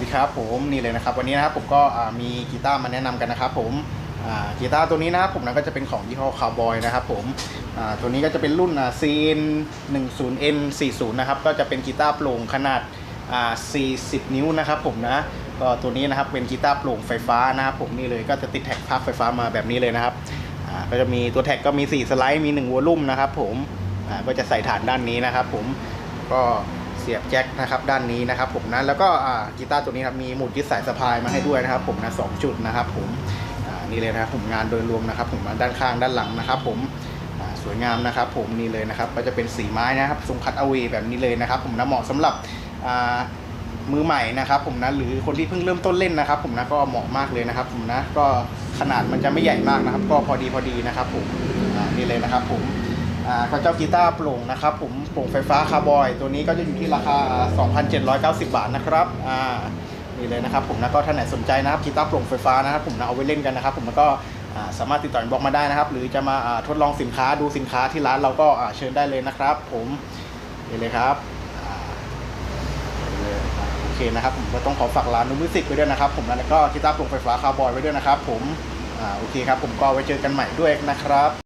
ดีครับผมนี่เลยนะครับวันนี้นะครับผมก็มีกีตาร์มาแนะนำกันนะครับผมกีตาร์ตัวนี้นะครับผมนะก็จะเป็นของยี่ห้อคาร์บอยนะครับผมตัวนี้ก็จะเป็นรุ่นอ่า CN 1 0 N 4 0นะครับก็จะเป็นกีตาร์โปร่งขนาดอ่า40 นิ้วนะครับผมนะก็ตัวนี้นะครับเป็นกีตาร์โปร่งไฟฟ้านะครับผมนี่เลยก็จะติดแท็กภาพไฟฟ้ามาแบบนี้เลยนะครับก็จะมีตัวแท็กก็มี 4 สไลด์มี1วอลลุ่มนะครับผมก็จะใส่ฐานด้านนี้นะครับผมก็ เสียบแจ็คนะครับด้านนี้นะครับผมนะแล้วก็กีตาร์ตัวนี้ครับมีหมุดยึดสายสะพายมาให้ด้วยนะครับ ผมนะสองจุดนะครับ ผมนี่เลยนะครับผมงานโดยรวมนะครับ ผมด้านข้างด้านหลังนะครับ ผมสวยงามนะครับ ผมนี่เลยนะครับ ก็จะเป็นสีไม้นะครับทรงคัตเอาเวแบบนี้เลยนะครับ ผมนะเหมาะสำหรับมือใหม่นะครับผมนะหรือคนที่เพิ่งเริ่มต้นเล่นนะครับ ผมนะก็เหมาะมากเลยนะครับ ผมนะก็ขนาดมันจะไม่ใหญ่มากนะครับ ก็พอดีพอดีนะครับ ผมนี่เลยนะครับ ผม อ่าก็เจ้ากีตาร์โปร่งนะครับผมโปร่งไฟฟ้าคาร์บอย ตัวนี้ก็จะอยู่ที่ราคา 2,790 บาทนะครับอ่านี่เลยนะครับผมนะก็ท่านไหนสนใจนะครับกีตาร์โปร่งไฟฟ้านะครับผมนะเอาไว้เล่นกันนะครับผมแล้วก็สามารถติดต่อบล็อกมาได้นะครับ หรือจะมาทดลองสินค้าดูสินค้าที่ร้านเราก็เชิญได้เลยนะครับ ผมนี่เลยครับโอเคนะครับผมก็ต้องขอฝากร้านนูมิสิกไว้ด้วยนะครับ ผมแล้วก็กีตาร์โปร่งไฟฟ้าคาร์บอยไว้ด้วยนะครับ ผมอ่าโอเคครับผมก็ไว้เจอกันใหม่ด้วยนะครับ